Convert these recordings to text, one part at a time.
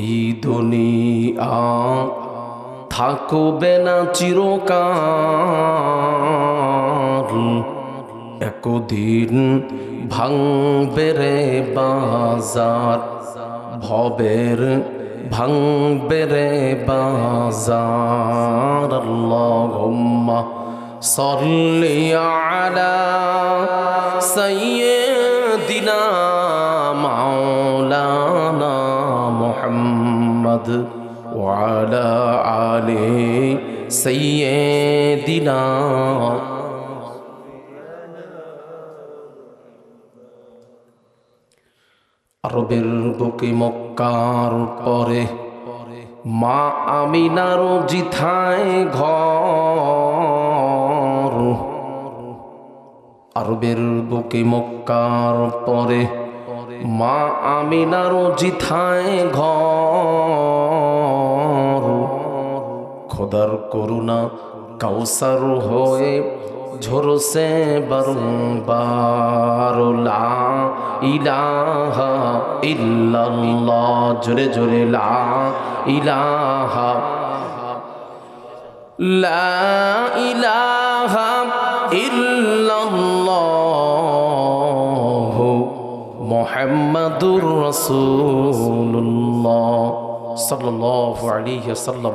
এই দুনিয়া থাকবে না চিরকাল। একদিন ভাঙবে রে বাজার, ভবের ভাঙবে রে বাজার। আল্লাহুম্মা সাল্লি আলা সাইয়্যিদিনা মুহাম্মদ وعلى آل سيدنا আরবের বুকে মক্কার পরে মা আমিনার জিথায় ঘর আরবের বুকে মক্কার পরে মা আমিনার জিথায় ঘর। খোদার করুণা কাউসার হয়ে ঝরসে বারংবার। লা ইলাহা ইল্লাল্লাহ, জোরে জোরে লা ইলাহা। লা ইলাহা ইল্লাল্লাহ। মুহাম্মাদুর রাসূলুল্লাহ সাল্লাল্লাহু আলাইহি ওয়াসাল্লাম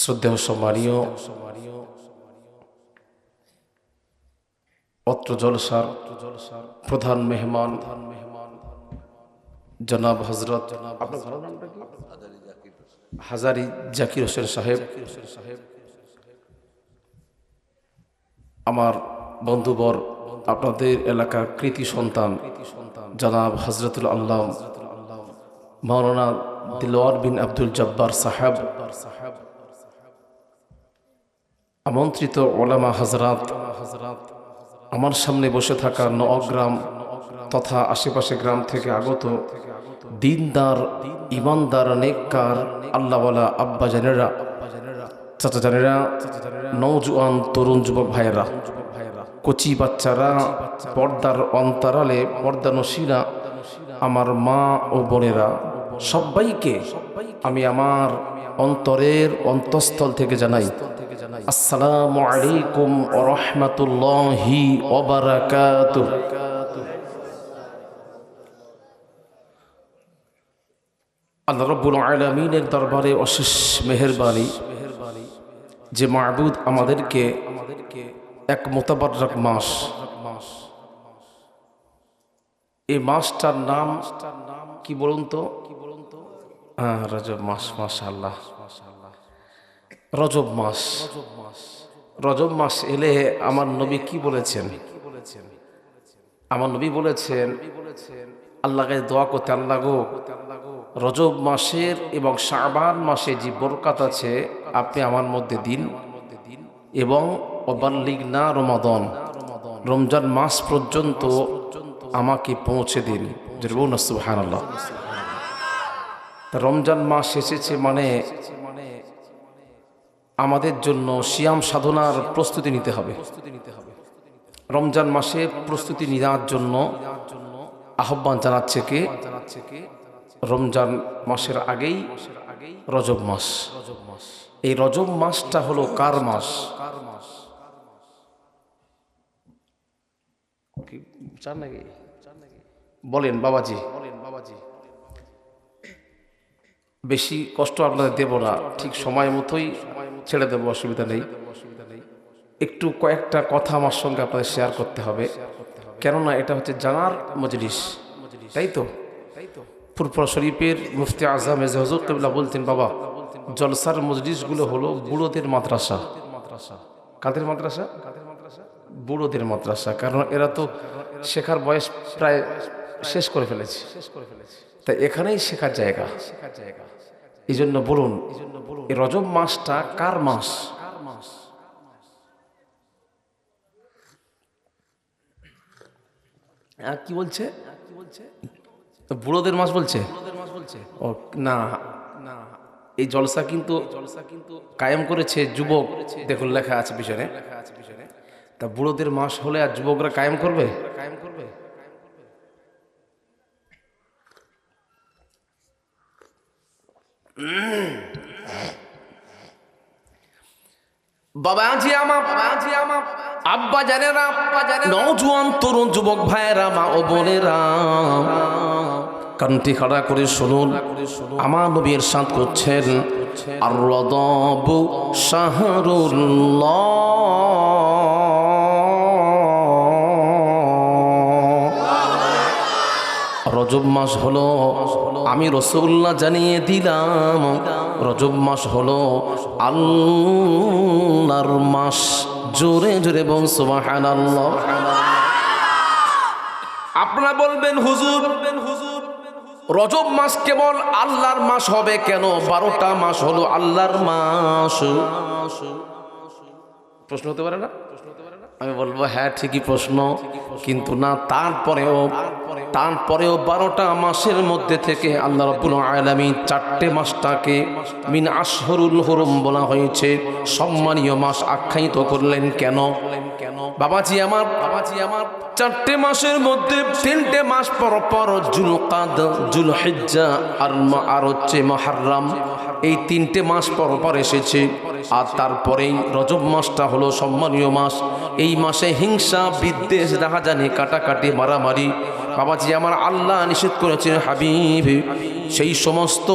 শ্রদ্ধেয় সম্মানীয়, অত্র জলসার প্রধান মেহমান, জনাব হজরত? হাজারি জাকির হোসেন সাহেব, আমার বন্ধুবর আপনাদের এলাকার কৃতি সন্তান জনাব হজরতুল আল্লাহ মাওলানা দিলওয়ার বিন আব্দুল জব্বার সাহেব, আমন্ত্রিত ওলামা হজরত আমার সামনে বসে থাকা নগ্রাম তথা আশেপাশে গ্রাম থেকে আগত দিনদার, ইমানদার, নেককার, আল্লাহওয়ালা আব্বা জানেরা চাচা জানেরা নৌজওয়ান তরুণ যুবক ভাইয়েরা। কচি বাচ্চারা পর্দার অন্তরালে, পর্দা নসীরা, আমার মা ও বোনেরা, সবাইকে আমি আমার অন্তরের অন্তঃস্থল থেকে জানাই। আসসালামু আলাইকুম রহমতুল্লাহি ওবারাকাতুহ আল্লাহ রব্বুল আলমিনের দরবারে অশেষ মেহরবানি। যে মাহবুদ আমাদেরকে এক মোতাবারক মাস। এই মাসটার নাম কি বলুন তো? হ্যাঁ রজব মাস মাস মাশাল্লাহ রজব মাস। রজব মাস এলে আমার নবী কি বলেছেন? আমার নবী বলেছেন আল্লাহকে দোয়া করতে, আল্লাহ গো, রজব মাসের এবং শাবান মাসে যে বরকাত আছে, আপনি আমার মধ্যে দিন এবং অবাল্লিগ না রমাদন? রমজান মাস পর্যন্ত আমাকে পৌঁছে দিন। রমজান মাস এসেছে মানে আমাদের জন্য সিয়াম সাধনার প্রস্তুতি নিতে হবে। রমজান মাসে প্রস্তুতি নেওয়ার জন্য আহ্বান জানাচ্ছে কে? রমজান মাসের আগেই রজব মাস। এই রজব মাসটা হলো কার মাস? কি চান নাকি? বলেন বাবাজি। বেশি কষ্ট আপনাদের দেব না ঠিক সময় মতোই ছেড়ে দেবো অসুবিধা নেই। একটু কয়েকটা কথা আমার সঙ্গে আপনাদের শেয়ার করতে হবে। কেননা এটা হচ্ছে জানার মজলিস তাই তো? ফুরফুরা শরীফের মুফতি আজম এজে হজর কেবলা বলতেন বাবা জলসার মজলিসগুলো হলো বুড়োদের মাদ্রাসা। কাদের মাদ্রাসা? বুড়োদের মাদ্রাসা কারণ এরা তো শেখার বয়স প্রায় শেষ করে ফেলেছে। তাই এখানেই শেখার জায়গা। এই জন্য বলুন এই রজব মাসটা কার মাস? হ্যাঁ, কি বলছে? বুড়োদের মাস বলছে? ও না না এই জলসা কিন্তু জলসা কিন্তু কায়েম করেছে যুবক। দেখুন লেখা আছে পিছনে লেখা আছে পিছনে। তা বুড়োদের মাস হলে আর যুবকরা কায়েম করবে? কায়েম করবে বাবা জি আমা বাবা জি আমা আব্বা আব্বা জানে নজুয়ান তরুণ যুবক ভাইয়েরা, মা ও বোনেরা কান্তি খাড়া করে শুনুন। আমার নবীর সাঁত করছেন আর রদব শাহরুল্লাহ। রজব মাস হলো, আমি রসগোল্লা জানিয়ে দিলাম, রজব মাস হলো আল্লাহর মাস। জোরে জোরে বল সুবহানাল্লাহ। আপনারা বলবেন, হুজুর, রজব মাস কেবল আল্লাহর মাস হবে কেন? বারোটা মাস হলো আল্লাহর মাস। প্রশ্ন হতে পারে না? আমি বলব হ্যাঁ ঠিকই প্রশ্ন। কিন্তু না, তারপরেও তারপরেও বারোটা মাসের মধ্যে থেকে আল্লাহ রব্বুল আলামিন চারটে মাসটাকে মিন আশহরুল হরম বলা হয়েছে। সম্মানীয় মাস আখ্যায়িত করলেন কেন? কেন বাবাজি আমার বাবাজি আমার, চারটে মাসের মধ্যে তিনটে মাস পর পর জুলকাদ জুল হিজ্জা আর হচ্ছে মহারম, এই তিনটে মাস পর পর এসেছে। আর তারপরেই রজব মাসটা হলো সম্মানীয় মাস। এই মাসে হিংসা, বিদ্বেষ, রাহাজানি, কাটাকাটি, মারামারি। বাবাজি আমার আল্লাহ নিষেধ করেছেন, হাবিব, সেই সমস্ত,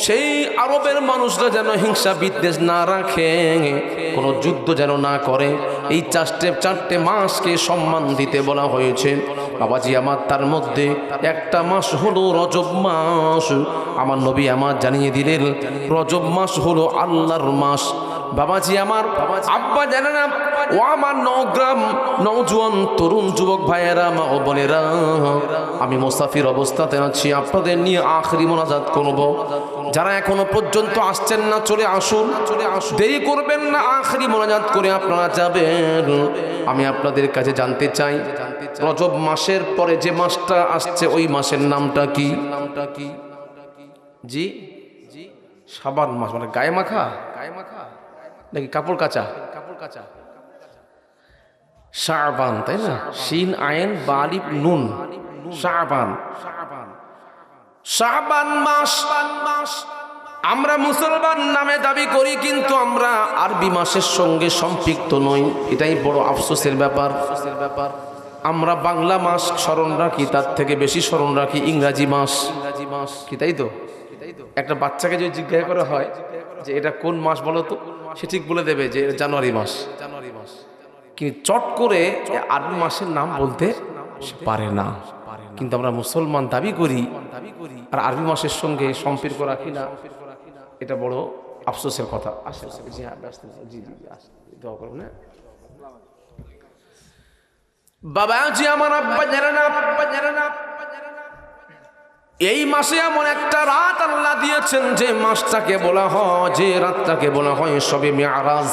সেই আরবের মানুষরা যেন হিংসা, বিদ্বেষ না রাখে, কোনো যুদ্ধ যেন না করে। এই চারটে চারটে মাসকে সম্মান দিতে বলা হয়েছে। বাবাজি আমার তার মধ্যে একটা মাস হলো রজব মাস। আমার নবী আমার জানিয়ে দিলেন, রজব মাস হলো আল্লাহর মাস। বাবাজি আমার, আব্বা জানে না, ও আমার নগ্রাম নৌজওয়ান তরুণ যুবক ভাইয়েরা, মা ও বোনেরা, আমি মোসাফির অবস্থাতে আছি, আপনাদের নিয়ে আখরি মোনাজাত করব। যারা এখনও পর্যন্ত আসছেন না, চলে আসুন। চলে আসুন দেরি করবেন না, আখরি মোনাজাত করে আপনারা যাবেন। আমি আপনাদের কাছে জানতে চাই, রজব মাসের পরে যে মাসটা আসছে, ওই মাসের নামটা কি? নামটা কি জি? জি সাবান মাস মানে গায়ে মাখা গায়ে মাখা? নাকি কাপড় কাচা? কাপড় কাচা শাহবান তাই না? শিন আয়েন বালিব নুন। শাহবান শাহবান মাস। মাস আমরা মুসলমান নামে দাবি করি, কিন্তু আমরা আরবি মাসের সঙ্গে সম্পৃক্ত নই। এটাই বড় আফসোসের ব্যাপার। ব্যাপার আমরা বাংলা মাস স্মরণ রাখি, তার থেকে বেশি স্মরণ রাখি ইংরাজি মাস ইংরাজি মাস। কি, তাই তো? একটা বাচ্চাকে যদি জিজ্ঞাসা করা হয় যে এটা কোন মাস বলো তো? সে ঠিক বলে দেবে যে জানুয়ারি মাস জানুয়ারি মাস। কিন্তু চট করে আরবি মাসের নাম বলতে পারে না। কিন্তু আমরা মুসলমান দাবি করি, আর আরবি মাসের সঙ্গে সম্পর্ক রাখি না এটা বড় আফসোসের কথা। হ্যাঁ হ্যাঁ। বাবা, জি আমার আব্বা জানে না, আব্বা জানে না এই মাসে এমন একটা রাত আল্লাহ দিয়েছেন যে মাসটাকে বলা হয়, যে রাতটাকে বলা হয় সবে মেয়ারাজ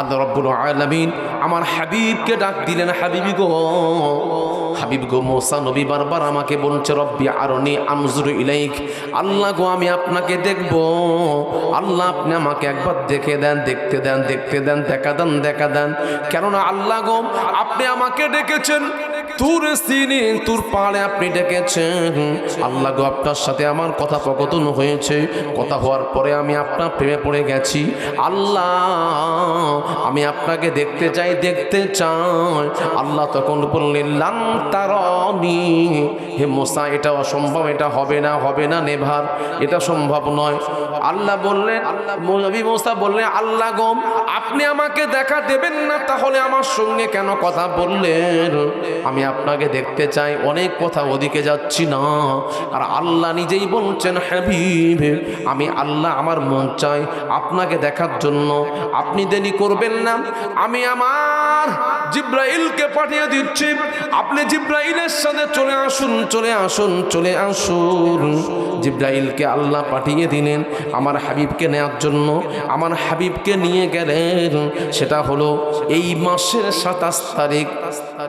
আল্লাহ রব্বুল আলামিন আমার হাবিবকে ডাক দিলেন, হাবিবি গো, হাবিব গো মোসা, নবী বারবার আমাকে বলছে, রব্বি আরনি আমজুর ইলাইক। আল্লাহ গো, আমি আপনাকে দেখব। আল্লাহ, আপনি আমাকে একবার দেখে দেন, দেখতে দেন দেখতে দেন, দেখা দেন দেখা দেন। কেননা আল্লাহ গো, আপনি আমাকে ডেকেছেন। তুর সিনে তুর পাড়ে আপনি ডেকেছেন। আল্লাহ গো, আপনার সাথে আমার কথা প্রকটন হয়েছে। কথা হওয়ার পরে আমি আপনার প্রেমে পড়ে গেছি। আল্লাহ, আমি আপনাকে দেখতে চাই দেখতে চাই। আল্লাহ তখন বললেন, লান তারনি। হে মোসা, এটা অসম্ভব, এটা হবে না হবে না, নেভার। এটা সম্ভব নয়। আল্লাহ বললেন, নবী মোসা বললেন, আল্লাহ গো, আপনি আমাকে দেখা দেবেন না, তাহলে আমার সঙ্গে কেন কথা বললেন? আমি আপনাকে দেখতে চাই, অনেক কথা ওদিকে যাচ্ছি না। আর আল্লাহ নিজেই বলছেন, হাবিব, আমি আল্লাহ আমার মন চাই আপনাকে দেখার জন্য। আপনি দেরি করবেন না। আমি আমার জিব্রাইলকে পাঠিয়ে দিচ্ছি। আপনি জিব্রাইলের সাথে চলে আসুন চলে আসুন চলে আসুন। জিব্রাইলকে আল্লাহ পাঠিয়ে দিলেন আমার হাবিবকে নেওয়ার জন্য। আমার হাবিবকে নিয়ে গেলেন। সেটা হলো এই মাসের সাতাশ তারিখ।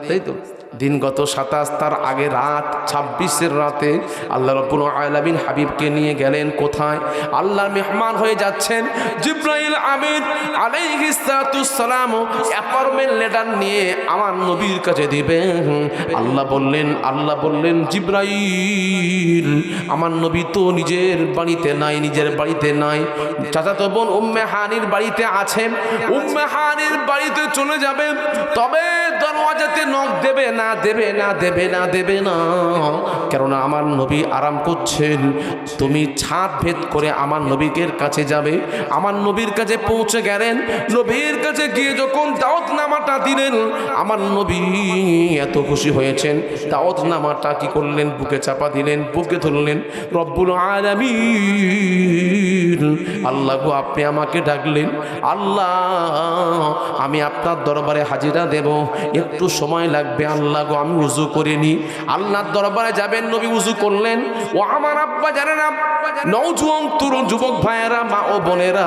তাই তো? দিন গত সাতাশ, তার আগে রাত, ছাব্বিশের রাতে আল্লাহ রব্বুল আলামিন হাবিবকে নিয়ে গেলেন কোথায়? আল্লাহর মেহমান হয়ে যাচ্ছেন জিব্রাইল আমিন আলাইহিস সালাম অ্যাপয়েন্টমেন্ট লেটার নিয়ে আমার নবীর কাছে দিবেন। আল্লাহ বললেন আল্লাহ বললেন, জিব্রাইল, আমার নবী তো নিজের বাড়িতে নাই, নিজের বাড়িতে নাই। চাচাতো বোন উম্মে হানির বাড়িতে আছেন। উম্মে হানির বাড়িতে চলে যাবেন, তবে দরওয়াজাতে নখ দেবে না দেবে না দেবে না দেবে না। কেননা আমার নবী আরাম করছেন। তুমি ছাদ ভেদ করে আমার নবীকের কাছে যাবে। আমার নবীর কাছে পৌঁছে গেলেন। নবীর কাছে গিয়ে যখন দাওয়াত নামাটা দিলেন, আমার নবী এত খুশি হয়েছেন। দাওয়াত নামাটা কি করলেন? বুকে চাপা দিলেন, বুকে ধরলেন। রব্বুল আলামিন, আল্লাহ গো, আপনি আমাকে ডাকলেন। আল্লাহ, আমি আপনার দরবারে হাজিরা দেব। একটু সময় লাগবে, আল্লাহ গো, আমি উজু করে নি আল্লাহর দরবারে যাবেন নবী উজু করলেন। ও আমার আব্বা জানেন নৌজুয়ান তরুণ যুবক ভাইয়েরা, মা ও বোনেরা,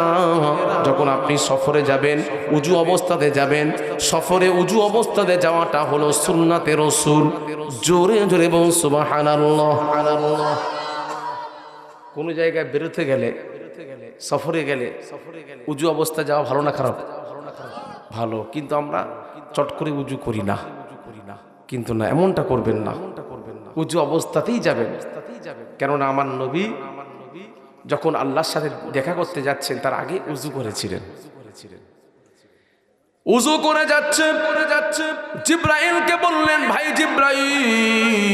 যখন আপনি সফরে যাবেন, উজু অবস্থাতে যাবেন, সফরে উজু অবস্থাতে যাওয়াটা হলো সুন্নাতে রসুল। জোরে জোরে বল সুবহানাল্লাহ। কোন জায়গায় বেরোতে গেলে, সফরে গেলে, উজু অবস্থা যাওয়া ভালো না খারাপ? ভালো, কিন্তু আমরা চট করে উজু করি না। কিন্তু না, এমনটা করবেন না। উজু অবস্থাতেই যাবেন। কেননা আমার নবী যখন আল্লাহর সাথে দেখা করতে যাচ্ছেন, তার আগে উজু করেছিলেন। উজু করে যাচ্ছে করে যাচ্ছে জিব্রাইলকে বললেন, ভাই জিব্রাইল,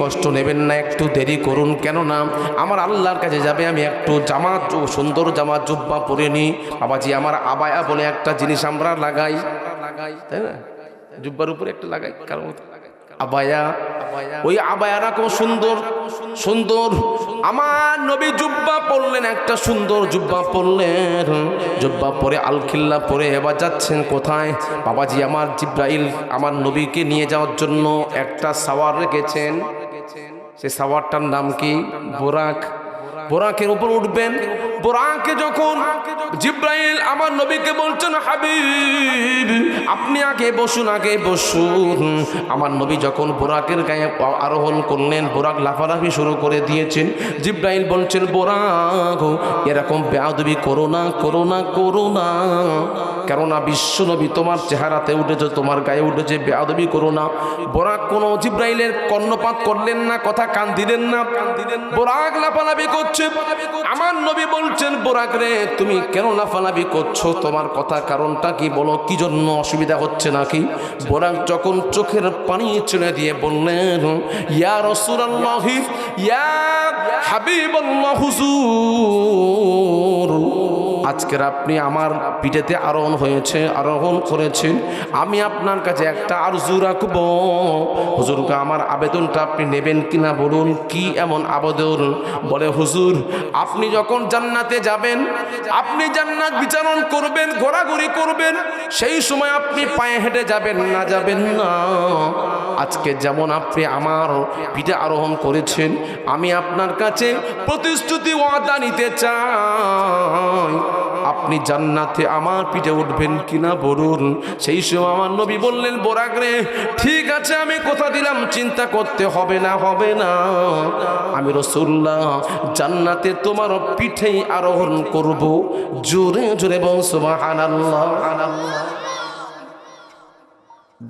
কষ্ট নেবেন না, একটু দেরি করুন। কেন না আমার আল্লাহর কাছে যাবে, আমি একটু জামা সুন্দর জামা জুব্বা পরে নিই। বাবাজি, আমার আবায়া বলে একটা জিনিস আমরা লাগাই লাগাই। তাই না? জুব্বার উপরে একটা লাগাই, কারণ আবায়া, ওই আবায়ারা খুব সুন্দর সুন্দর। আমার নবী জুব্বা পরলেন একটা সুন্দর জুব্বা পরলেন জুব্বা পরে আলখিল্লা পরে এবার যাচ্ছেন কোথায়? বাবাজি আমার জিব্রাইল, আমার নবীকে নিয়ে যাওয়ার জন্য একটা সাওয়ার রেখেছেন। সে সাওয়ারটার নাম কি? বোরাক। বোরাকের উপর উঠবেন। বোরাকে যখন জিব্রাইল আমার নবীকে বলছেন, হাবিব আপনি আগে বসুন আগে বসুন। আমার নবী যখন বোরাকের গায়ে আরোহণ করলেন, বোরাক লাফালাফি শুরু করে দিয়েছেন, জিব্রাইল বলছেন, বোরাক, এরকম বেয়াদবি করো না করো না করো না। কেননা বিশ্ব নবী তোমার চেহারাতে উঠেছে, তোমার গায়ে উঠেছে, বেয়াদবি করো না। বোরাক কোনো জিব্রাইলের কর্ণপাত করলেন না, কথা কান দিলেন না। বোরাক লাফালাফি করছে। আমার নবী বলছেন, বোরাক রে, তুমি কেন লাফালাফি করছ? তোমার কথা কারণটা কি বলো? কি জন্য অসুবিধা হচ্ছে নাকি? বোরাক যখন চোখের পানি ছেড়ে দিয়ে বললেন, ইয়া রসুলাল্লাহি, ইয়া হাবিবাল্লাহ, হুজুর। আজকের আপনি আমার পিঠেতে আরোহণ হয়েছে, আরোহণ করেছেন। আমি আপনার কাছে একটা আরজু রাখব। হুজুরকে আমার আবেদনটা আপনি নেবেন কিনা বলুন, কি এমন আবেদন? বলে, হুজুর, আপনি যখন জান্নাতে যাবেন, আপনি জান্নাত বিচারণ করবেন, ঘোরাঘুরি করবেন, সেই সময় আপনি পায়ে হেঁটে যাবেন না যাবেন না। আজকে যেমন আপনি আমার পিঠে আরোহণ করেছেন, আমি আপনার কাছে প্রতিশ্রুতি ওয়াদা নিতে চাই। আপনি জান্নাতে আমার পিঠে উঠবেন কিনা বলুন। সেই সময় আমার নবী বললেন, বোরাগরে, ঠিক আছে, আমি কথা দিলাম, চিন্তা করতে হবে না হবে না। আমি রসুল্লাহ, জান্নাতে তোমার পিঠেই আরোহণ করব। জোরে জোরে বংশমা আনাল্লাহ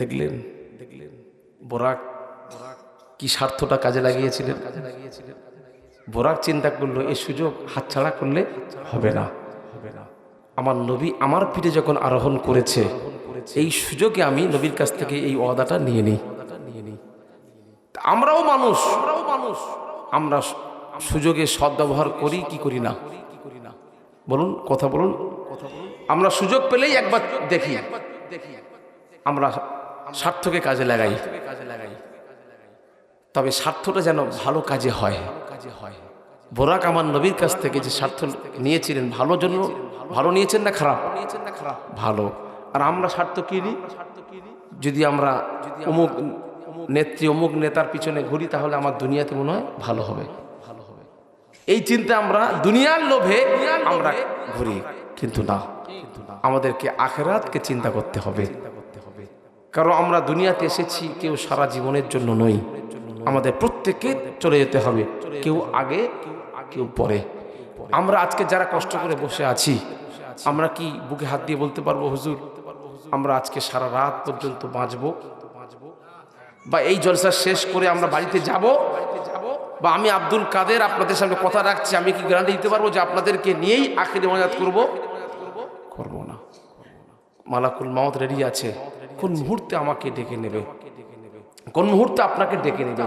দেখলেন দেখলেন বোরাক কি স্বার্থটা কাজে লাগিয়েছিলেন? কাজে লাগিয়েছিলেন বোরাক চিন্তা করল এই সুযোগ হাতছাড়া করলে হবে না হবে না। আমার নবী আমার পিঠে যখন আরোহণ করেছে, এই সুযোগে আমি নবীর কাছ থেকে এই ওয়াদাটা নিয়ে নিই। আমরাও মানুষ আমরাও মানুষ। আমরা সুযোগে সদ্ব্যবহার করি, কি করি না? বলুন, কথা বলুন। আমরা সুযোগ পেলেই একবার দেখি। আমরা স্বার্থকে কাজে লাগাই। কাজে লাগাই তবে স্বার্থটা যেন ভালো কাজে হয় কাজে হয়। বোরাক আমার নবীর কাছ থেকে যে স্বার্থ নিয়েছিলেন, ভালো জন্য? ভালো নিয়েছেন না খারাপ? নিয়েছেন না খারাপ ভালো। আর আমরা স্বার্থ কি নিই যদি আমরা অমুক নেত্রী, অমুক নেতার পিছনে ঘুরি, তাহলে আমার দুনিয়াতে মনে হয় ভালো হবে ভালো হবে। এই চিন্তা আমরা দুনিয়ার লোভে আমরা ঘুরি, কিন্তু না। আমাদেরকে আখেরাতকে চিন্তা করতে হবে। কারণ আমরা দুনিয়াতে এসেছি, কেউ সারা জীবনের জন্য নই। আমাদের প্রত্যেককে চলে যেতে হবে। কেউ আগে কেউ পরে আমরা আজকে যারা কষ্ট করে বসে আছি, আমরা কি বুকে হাত দিয়ে বলতে পারব, হুজুর? আমরা আজকে সারা রাত পর্যন্ত বাঁচবো? বা এই জলসা শেষ করে আমরা বাড়িতে যাব? বা আমি আব্দুল কাদের আপনাদের সামনে কথা রাখছি, আমি কি গ্যারান্টি দিতে পারব যে আপনাদেরকে নিয়েই আখেরি মজাত করব? করব না। মালাকুল মাওত রেডি আছে। কোন মুহূর্তে আমাকে ডেকে নেবে? কোন মুহূর্তে আপনাকে ডেকে নেবে?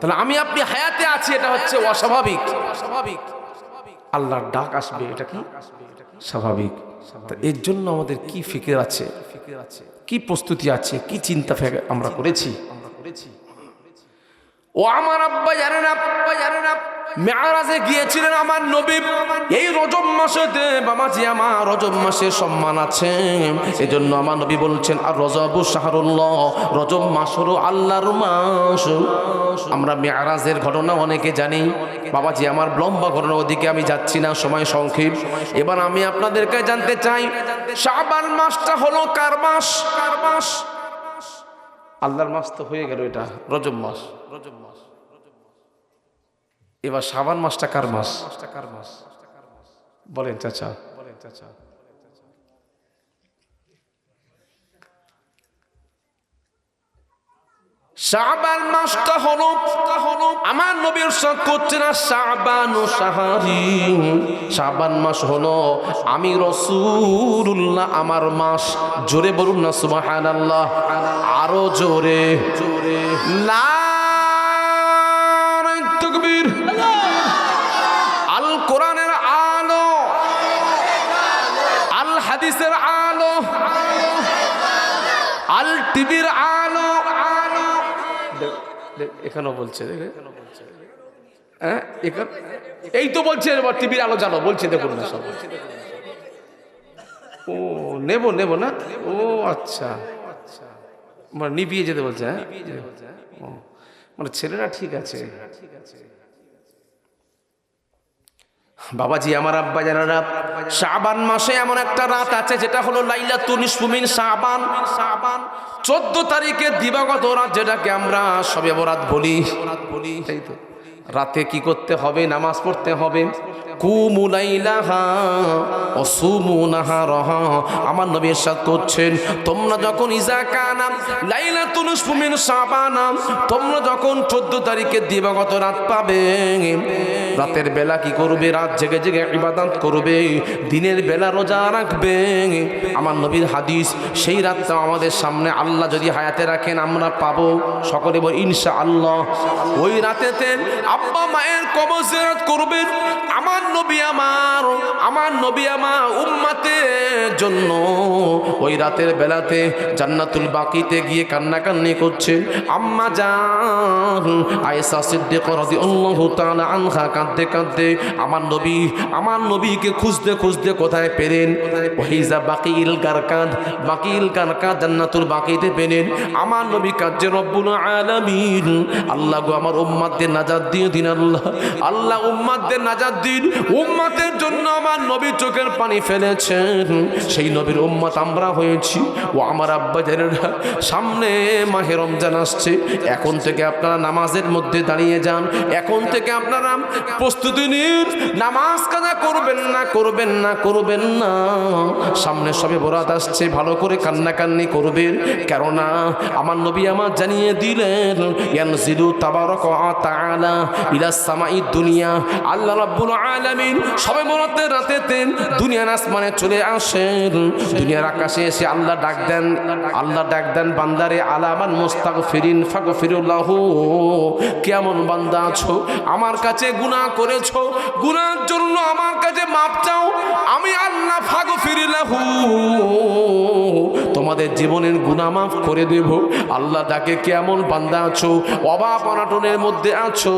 তাহলে আমি আপনি হায়াতে আছি এটা হচ্ছে অস্বাভাবিক। অস্বাভাবিক। আল্লাহর ডাক আসবে এটা কি? স্বাভাবিক। এর জন্য আমাদের কি ফিকির আছে? কি প্রস্তুতি আছে? কি চিন্তা ফে- আমরা করেছি? ও আমার আব্বা জানেন আব্বা জানেন মেয়ারাজে গিয়েছিলেন আমার নবী। এই রজব মাসেতে বাবাজি আমার রজব মাসে সম্মান আছে। এজন্য আমার নবী বলছেন আর রজব শাহরুল্লাহ রজব মাস হলো আল্লাহর মাস। আমরা মেয়ারাজের ঘটনা অনেকে জানি। বাবাজি আমার লম্বা ঘটনা ওদিকে আমি যাচ্ছি না সময় সংক্ষেপ। এবার আমি আপনাদেরকে জানতে চাই শাবান মাসটা হলো কার মাস? কার মাস? আল্লাহর মাস তো হয়ে গেল এটা রজব মাস। রজব মাস। এবার শাবান মাসটা কার মাস বলেন চাচা। বলেন চাচা মাসটা হলো, আমার নবীর সঙ্গ করছে না শাবান ও সাহারি। শাবান মাস হলো, আমি রসুল্লাহ আমার মাস জোরে বলুন না সুবাহান আল্লাহ আরও জোরে। জোরে নারায়ণ টিভির আলো আলো। এখানেও বলছে হ্যাঁ এই তো বলছে, এবার আলো জানো বলছে, দেখুন না সব। ও, নেব নেব না? ও আচ্ছা। মানে নিবিয়ে যেতে বলছে হ্যাঁ? মানে ছেলেরা ঠিক আছে ঠিক আছে। বাবাজি, আমার আব্বা জানারা, শাবান মাসে এমন একটা রাত আছে, যেটা হলো লাইলা তুনিস ফুমিন শাবান। শাবান চোদ্দ তারিখে দিবাগত রাত, যেটাকে আমরা সবে বরাত বলি। বলি তাই তো। রাতে কি করতে হবে? নামাজ পড়তে হবে। আমার করছেন, তোমরা যখন শাবানাম তোমরা যখন দিবাগত রাত পাবে, রাতের বেলা কি করবে? রাত জেগে জেগে ইবাদত করবে, দিনের বেলা রোজা রাখবে। আমার নবীর হাদিস, সেই রাতটা আমাদের সামনে আল্লাহ যদি হায়াতে রাখেন, আমরা পাবো, সকলে বল ইনশা আল্লাহ ওই রাতেতে আব্বা মায়ের করবেন। আমার নবী আমার আমার নবী আমার উম্মাতের জন্য। ওই রাতের বেলাতে জান্নাতুল বাকিতে গিয়ে কান্নাকান্নি করছে। আম্মা যান আনহা কাঁদতে কাঁদতে আমার নবী, আমার নবীকে খুঁজতে খুঁজতে কোথায় পেলেন? ওহিজা বাকিল গারকাদ বাকিল গারকাদ জান্নাতুল বাকিতে পেলেন। আমার নবী কাজে রব্বুল আল্লাহ গো আমার উম্মাতদের নাজাত দিয়ে দিন আল্লাহ। আল্লাহ উম্মাতদের নাজাত দিন। উম্মাতের জন্য আমার নবী চোখের পানি ফেলেছেন। সেই নবীর উম্মাত আমরা হয়েছি ও আমার আব্বা জানেরা সামনে মাহে রমজান আসছে। এখন থেকে আপনারা নামাজের মধ্যে দাঁড়িয়ে যান। এখন থেকে আপনারা প্রস্তুতি নিন। নামাজ কাজা করবেন না করবেন না করবেন না। সামনে সবে বরাত আসছে, ভালো করে কান্নাকান্নি করবেন। কেননা আমার নবী আমার জানিয়ে দিলেন, ইয়ানজিলু তাবারাক তাআলা ইলা সামাই দুনিয়া, আল্লাহ রাব্বুল আলামিন সবে বরাতের রাতেতে দুনিয়ার আসমানে চলে আসেন। দুনিয়ার আকাশে এসে আল্লাহ ডাক দেন, আল্লাহ ডাক দেন, বান্দারে আলামান মুস্তাগফিরিন ফাগফিরুল্লাহু। কেমন বান্দা আছো? আমার কাছে গুনাহ করেছ, গুনার জন্য আমার কাছে মাপ চাও, আমি আল্লাহ ফাগফিরিল্লাহু তোমাদের জীবনের গুনাহ মাফ করে দেব। আল্লাহ তাকে কেমন বান্দা আছো অভাব অনাটনের মধ্যে আছো,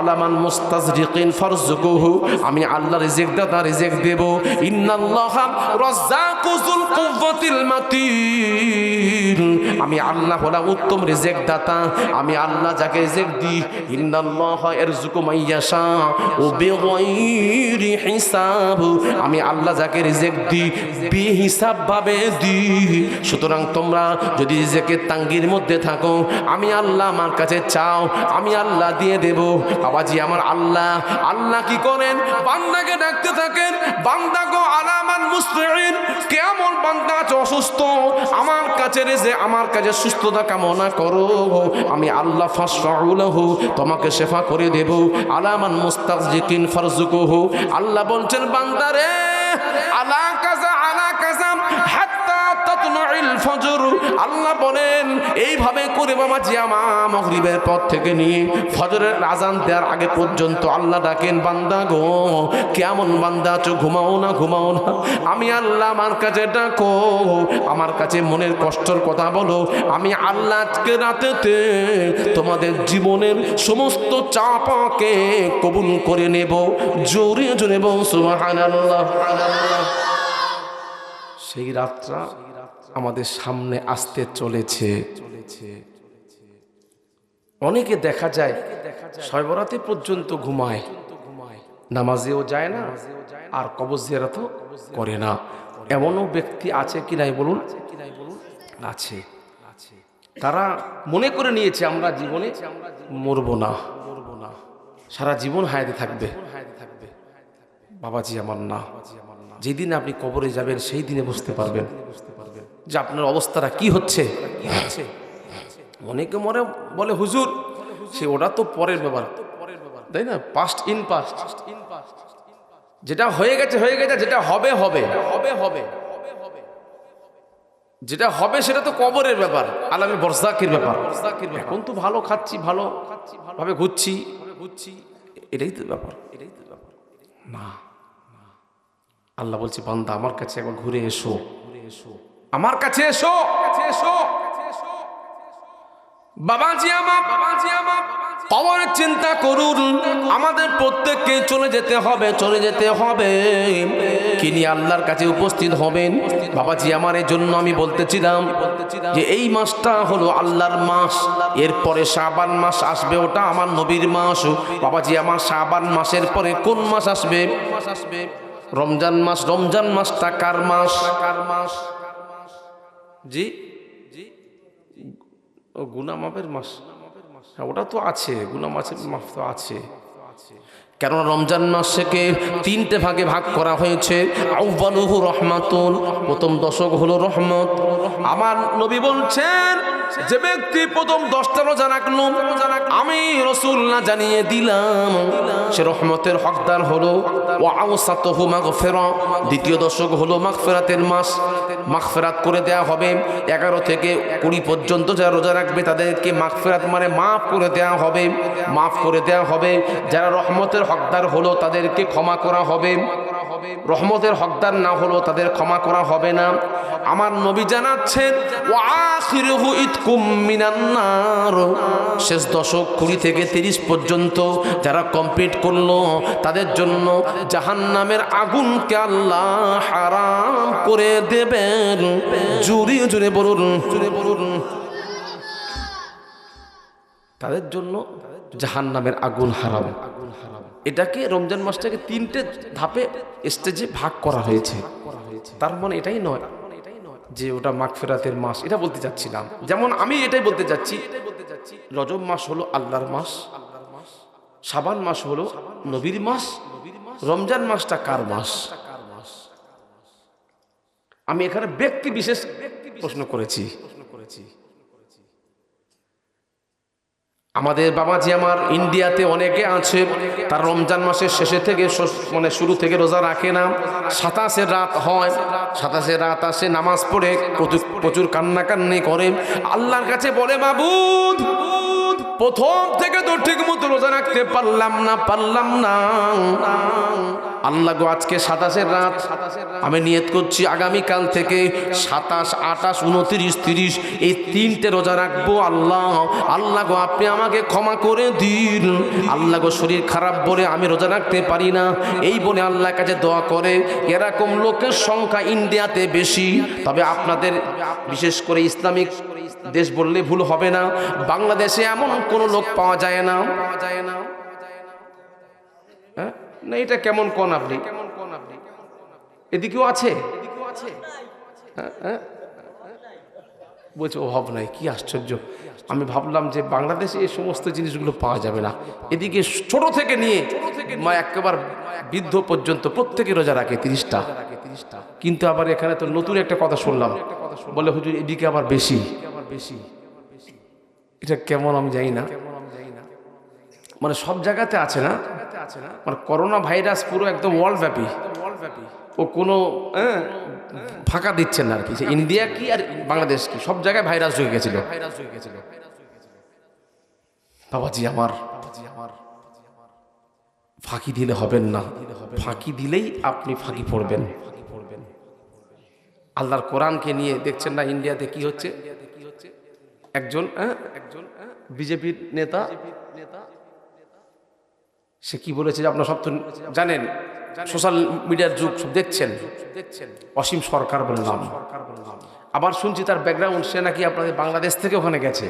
আলামান মুস্তাজরিকিন ফারজুকুহু আমি আল্লাহ রিজিক দাতা রিজিক দেব। ইন্নাল্লাহ রাজ্জাকু যুল কুওয়াতিল মাতিন। আমি আল্লাহ হলাম উত্তম রিজিক দাতা, আমি আল্লাহ যাকে রিজিক দিই। ইন্নাল্লাহ ইয়ারযুকু মাইয়াশা ও বিগাইরি হিসাব। আমি আল্লাহ যাকে রিজিক দিই বেহিসাব ভাবে দিই। সুতরাং তোমরা যদি নিজেকে তাঙ্গির মধ্যে থাকো, আমি আল্লাহ আমার কাছে চাও, আমি আল্লাহ দিয়ে দেব। বাবাজি, আমার আল্লাহ আল্লাহ কি করেন? বান্দাকে ডাকতে থাকেন, বান্দা গো আলামান মুস্তাইন কেমন বান্দা আছে অসুস্থ? আমার কাছে রেজে আমার কাছে সুস্থতা কামনা করো। আমি আল্লাহ ফাসফাউলাহু, তোমাকে শেফা করে দেব। আলামান মুস্তাজিকিন ফারজুকুহু আল্লাহ বলছেন বান্দারে আলা কাজা ফজর, আল্লাহ বলেন, এইভাবে করে বাবা জিয়ামা মগরিবের পর থেকে নিয়ে ফজরের আজান দেওয়ার আগে পর্যন্ত আল্লাহ ডাকেন, বান্দা গো, কেমন বান্দা আছো? ঘুমাও না ঘুমাও না। আমি আল্লাহ আমার কাছে ডাকো, আমার কাছে মনের কষ্টর কথা বলো। আমি আল্লাহ আজকে রাতেতে তোমাদের জীবনের সমস্ত চাপাকে কবুল করে নেব। জোরে জোরে বল, সুবহানাল্লাহ। সেই রাতটা আমাদের সামনে আসতে চলেছে। অনেকে দেখা যায় ছয়বরাতে পর্যন্ত ঘুমায়। নামাজেও যায় না, আর কবজ জিয়ারতও করে না। এমনও ব্যক্তি আছে কি নাই বলুন? আছে। তারা মনে করে নিয়েছে, আমরা জীবনে মরব না। সারা জীবন হায়াতে থাকবে। বাবাজি আমার না। যেদিন আপনি কবরে যাবেন, সেই দিনে বুঝতে পারবেন। যে আপনার অবস্থাটা কি হচ্ছে? অনেকে মনে বলে, হুজুর, সে ওটা তো পরের ব্যাপার। তাই না? পাস্ট ইন পাস্ট যেটা হয়ে গেছে হয়ে গেছে, যেটা হবে হবে। হবে হবে যেটা হবে সেটা তো কবরের ব্যাপার, আলামে বর্ষাকের ব্যাপার। এখন তো ভালো খাচ্ছি, ভালো ভাবে ঘুরছি। ঘুরছি এটাই তো ব্যাপার। এটাই তো ব্যাপার না। আল্লাহ বলছি, বান্দা, আমার কাছে একবার ঘুরে এসো ঘুরে এসো। আমার কাছে এসো। কাছে এসো বাবাজি আমার বাবাজি আমার কবরের চিন্তা করুন। আমাদের প্রত্যেককে চলে যেতে হবে, চলে যেতে হবে। কিনি আল্লাহর কাছে উপস্থিত হবেন? বাবাজি আমার এই জন্য আমি বলতেছিলাম যে এই মাসটা হলো আল্লাহর মাস। এরপরে শাবান মাস আসবে, ওটা আমার নবীর মাস। বাবাজি আমার শাবান মাসের পরে কোন মাস আসবে? মাস আসবে রমজান মাস, রমজান মাসটা কার মাস কার মাস? জি? জি ও গুনা মাপের মাস? হ্যাঁ ওটা তো আছে গুনা মাছের মাপ তো আছে। কেননা রমজান মাসকে তিনটে ভাগে ভাগ করা হয়েছে। আউ্বালুহু রহমাতুন প্রথম দশক হলো রহমত। আমার নবী বলছেন, যে ব্যক্তি প্রথম দশটা রোজা রাখল, আমি রসুল না জানিয়ে দিলাম। সে রহমতের হকদার হলো ও আউসাতহু মাগফিরা। দ্বিতীয় দশক হলো মাগফিরাতের মাস। মাগফিরাত করে দেয়া হবে। এগারো থেকে কুড়ি পর্যন্ত যারা রোজা রাখবে, তাদেরকে মাগফিরাত মানে মাফ করে দেয়া হবে। মাফ করে দেয়া হবে। যারা রহমতের হকদার হলো তাদেরকে ক্ষমা করা হবে। রহমতের হকদার না হলো তাদের ক্ষমা করা হবে না। আমার নবী জানাচ্ছেন শেষ দশক কুড়ি থেকে তিরিশ পর্যন্ত যারা কমপ্লিট করল, তাদের জন্য জাহান্নামের আগুনকে আল্লাহ হারাম করে দেবেন। জুড়ে জুড়ে বলুন জুড়ে বলুন। তাদের জন্য জাহান্নামের আগুন হারাম। এটাকে রমজান মাসটাকে তিনটে ধাপে স্টেজে ভাগ করা হয়েছে। তার মানে এটাই নয় যে ওটা মাগফেরাতের মাস এটা বলতে চাচ্ছিলাম। যেমন আমি এটাই বলতে চাচ্ছি রজব মাস হলো আল্লাহর মাস সাবান মাস হলো নবীর মাস রমজান মাসটা কার মাস? আমি এখানে ব্যক্তি বিশেষ প্রশ্ন করেছি। প্রশ্ন করেছি। আমাদের বাবাজি আমার ইন্ডিয়াতে অনেকে আছে, তার রমজান মাসের শেষে থেকে মানে শুরু থেকে রোজা রাখে না। সাতাশে রাত হয় সাতাশে রাত আসে, নামাজ পড়ে, প্রচুর প্রচুর কান্নাকান্নি করে। আল্লাহর কাছে বলে, মাবুদ! প্রথম থেকে তো ঠিক মতো রোজা রাখতে পারলাম না পারলাম না। আল্লাহ গো, আজকে সাতাশের রাত। আমি নিয়ত করছি আগামীকাল থেকে সাতাশ আটাশ উনত্রিশ, তিরিশ, এই তিনটে রোজা রাখব আল্লাহ। আল্লাহ গো, আপনি আমাকে ক্ষমা করে দিন। আল্লাহ গো, শরীর খারাপ বলে আমি রোজা রাখতে পারি না। এই বলে আল্লাহর কাছে দোয়া করে, এরকম লোকের সংখ্যা ইন্ডিয়াতে বেশি। তবে আপনাদের, বিশেষ করে ইসলামিক দেশ বললে ভুল হবে না। বাংলাদেশে এমন কোনো লোক পাওয়া যায় না। পাওয়া যায় না হ্যাঁ? না এটা কেমন কোন আপনি? কেমন আপনি এদিকেও আছে? এদিকেও আছে হ্যাঁ, হ্যাঁ। বলছে অভাব নাই কি আশ্চর্য। আমি ভাবলাম যে বাংলাদেশে এই সমস্ত জিনিসগুলো পাওয়া যাবে না। এদিকে ছোট থেকে নিয়ে মা একেবারে বৃদ্ধ পর্যন্ত প্রত্যেকে রোজা রাখে তিরিশটা। কিন্তু আবার এখানে তো নতুন একটা কথা শুনলাম। বলে হুজুর এদিকে আবার বেশি। বেশি। এটা কেমন আমি জানি না। মানে সব জায়গাতে আছে না। মানে করোনা ভাইরাস পুরো একদম ওয়ার্ল্ড ব্যাপী ও কোনো হ্যাঁ, ফাঁকা দিচ্ছেন না আর কি। ইন্ডিয়া কি আর বাংলাদেশ কি? সব জায়গায় ভাইরাস ঢুকে গেছিল ভাইরাস ঢুকে গেছিল। বাবাজি আমার ফাঁকি দিলে হবেন না। ফাঁকি দিলেই আপনি ফাঁকি পড়বেন। আল্লাহর কোরআনকে নিয়ে দেখছেন না ইন্ডিয়াতে কি হচ্ছে? একজন একজন বিজেপির নেতা, সে কি বলেছে যে আপনারা সব তো জানেন সোশ্যাল মিডিয়ার যুগ সব দেখছেন দেখছেন অসীম সরকার বলে নাম। আবার শুনছি তার ব্যাকগ্রাউন্ড সে নাকি আপনাদের বাংলাদেশ থেকে ওখানে গেছে।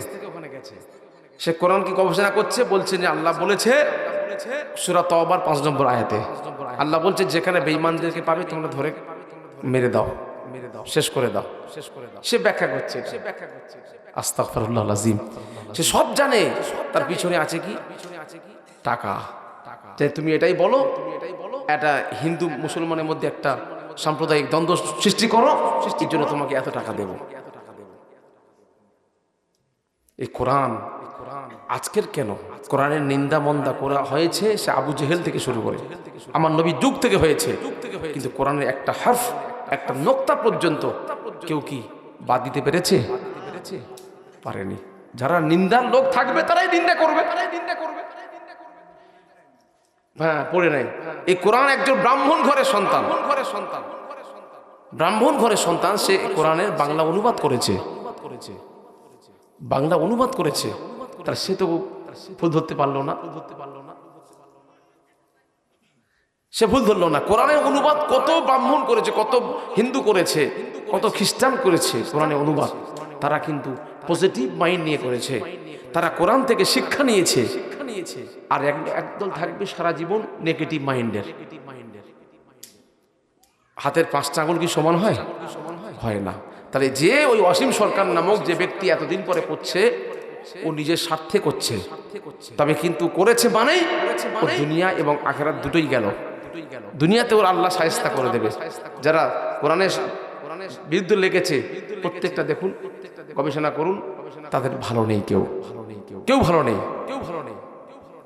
সে কোরআন কি গবেষণা করছে? বলছে যে আল্লাহ বলেছে, সুরা তওবার পাঁচ নম্বর আয়াতে। আল্লাহ বলছে, যেখানে বেঈমানদেরকে পাবে, তোমরা ধরে মেরে দাও মেরে দাও শেষ করে দাও। শেষ করে দাও সে ব্যাখ্যা করছে সে ব্যাখ্যা করছে। আস্তাগফিরুল্লাহ আযীম সে সব জানে, তার পিছনে আছে কি? টাকা। তুমি এটাই বলো, এটা হিন্দু মুসলমানের মধ্যে একটা সাম্প্রদায়িক দ্বন্দ্ব সৃষ্টি করো সৃষ্টির জন্য তোমাকে এত টাকা দেবো। এই কোরআন আজকের কেন? কোরআনের নিন্দা মন্দা করা হয়েছে, সে আবু জেহেল থেকে শুরু করে। আমার নবী যুগ থেকে হয়েছে, কিন্তু কোরআনের একটা হার্ফ, একটা নোক্তা পর্যন্ত কেউ কি বাদ দিতে পেরেছে? পারেনি। যারা নিন্দার লোক থাকবে, তারাই নিন্দা করবে। তারাই করবে হ্যাঁ পড়ে নাই। এই কোরআন একজন ব্রাহ্মণ ঘরের সন্তান। ঘরের সন্তান ব্রাহ্মণ ঘরের সন্তান, সে কোরআনের বাংলা অনুবাদ করেছে। বাংলা অনুবাদ করেছে। তার সে তো ভুল ধরতে পারল না। ধরতে পারল না সে ভুল ধরলো না। কোরআনের অনুবাদ কত ব্রাহ্মণ করেছে, কত হিন্দু করেছে, কত খ্রিস্টান করেছে কোরআনের অনুবাদ। তারা কিন্তু পজিটিভ মাইন্ড নিয়ে করেছে। তারা কোরআন থেকে শিক্ষা নিয়েছে। আর এক একদল থাকবে সারা জীবন নেগেটিভ মাইন্ডের হাতের পাঁচটা আঙুল কি সমান হয়? হয় না। তাহলে যে ওই অসীম সরকার নামক যে ব্যক্তি এতদিন পরে করছে, ও নিজের স্বার্থে করছে। তবে কিন্তু করেছে মানেই ও দুনিয়া এবং আখেরাত দুটোই গেল। দুনিয়াতে ওর আল্লাহ সাহেস্তা করে দেবে। যারা কোরআনের বিরুদ্ধে লেগেছে, প্রত্যেকটা দেখুন গবেষণা করুন। তাদের ভালো নেই কেউ ভালো নেই কেউ। কেউ ভালো নেই। কেউ ভালো নেই।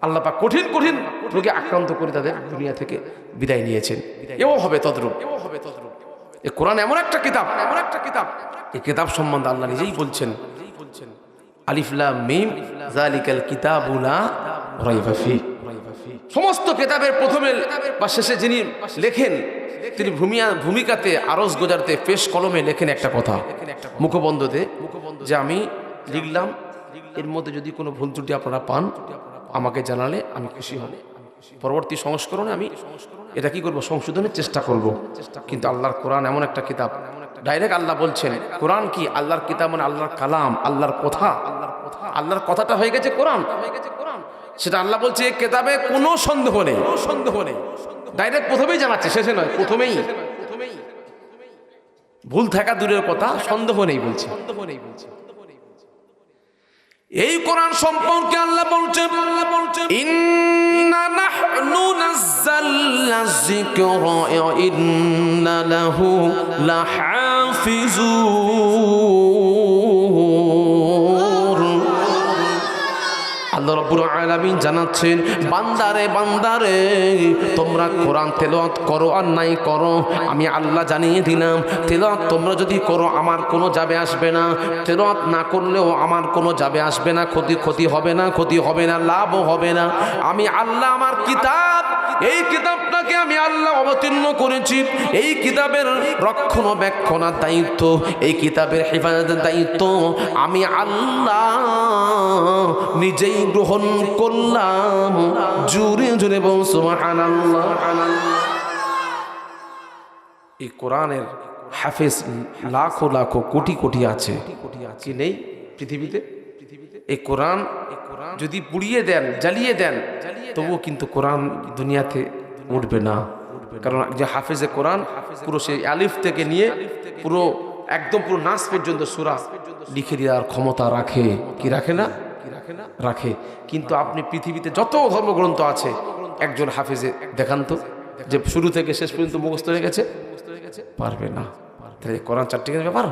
আল্লাহ পাক কঠিন কঠিন রোগে আক্রান্ত করে তাদের দুনিয়া থেকে বিদায় নিয়েছেন। এও হবে তদ্রুপ। এও হবে তদ্রুপ। এ কোরআন এমন একটা কিতাব। এমন একটা কিতাব এই কিতাব সম্বন্ধে আল্লাহ নিজেই বলছেন আলিফলা মিম জালিকাল কিতাবুলা সমস্ত কিতাবের প্রথমে বা শেষে যিনি লেখেন তিনি ভূমিয়া ভূমিকাতে আরস গোজারতে পেশ কলমে লেখেন একটা কথা। মুখবন্ধতে, যে আমি লিখলাম, এর মধ্যে যদি কোনো ভুল ত্রুটি আপনারা পান, আমাকে জানালে আমি খুশি হব। পরবর্তী সংস্করণে আমি এটা কি করব? সংশোধনের চেষ্টা করব। কিন্তু আল্লাহর কোরআন এমন একটা কিতাব। ডাইরেক্ট আল্লাহ বলছেন, কোরআন কি? আল্লাহর কিতাব মানে আল্লাহর কালাম, আল্লাহর কথা। আল্লাহর কথাটা হয়ে গেছে কোরআন। সেটা আল্লাহ বলছে এই কেতাবে কোনো সন্দেহ নেই সন্দেহ নেই। ডাইরেক্ট প্রথমেই জানাচ্ছে শেষে নয় প্রথমেই ভুল থাকা দূরের কথা সন্দেহ নেই বলছে। সন্দেহ নেই বলছে এই কোরআন সম্পর্কে আল্লাহ বলছেন আল্লাহ বলছেন ইন্না নাহনু নাযালনা যিকরা ওয়া ইন্না লাহু লাহাফিজুন। আলামিন জানাচ্ছেন, বান্দারে বান্দারে, তোমরা কোরআন তেলাওয়াত করো আর নাই করো। আমি আল্লাহ জানিয়ে দিলাম, তেলাওয়াত তোমরা যদি করো, আমার কোনো যাবে আসবে না। তেলাওয়াত না করলেও আমার কোনো যাবে আসবে না। ক্ষতি ক্ষতি হবে না, ক্ষতি হবে না, লাভও হবে না। আমি আল্লাহ আমার কিতাব, এই কিতাবটাকে আমি আল্লাহ অবতীর্ণ করেছি। এই কিতাবের রক্ষণাবেক্ষণার দায়িত্ব, এই কিতাবের হেফাজতের দায়িত্ব আমি আল্লাহ নিজেই গ্রহণ করলাম জুড়ে জুড়ে সুবহানাল্লাহ। এই কোরআনের হাফেজ লাখো লাখো কোটি কোটি আছে। কি নেই পৃথিবীতে? এই কোরআন যদি পুড়িয়ে দেন, জ্বালিয়ে দেন, তবুও কিন্তু কোরআন দুনিয়াতে উঠবে না। কারণ যে হাফেজে কোরআন, পুরো সেই আলিফ থেকে নিয়ে পুরো একদম পুরো নাচ পর্যন্ত সুরা লিখে দেওয়ার ক্ষমতা রাখে। কি রাখে না? রাখে। কিন্তু আপনি পৃথিবীতে যত ধর্মগ্রন্থ আছে, একজন হাফেজে, দেখান তো, যে শুরু থেকে শেষ পর্যন্ত মুখস্থ হয়ে গেছে, পারবে না। তাহলে কোরআন চারটি ব্যাপার?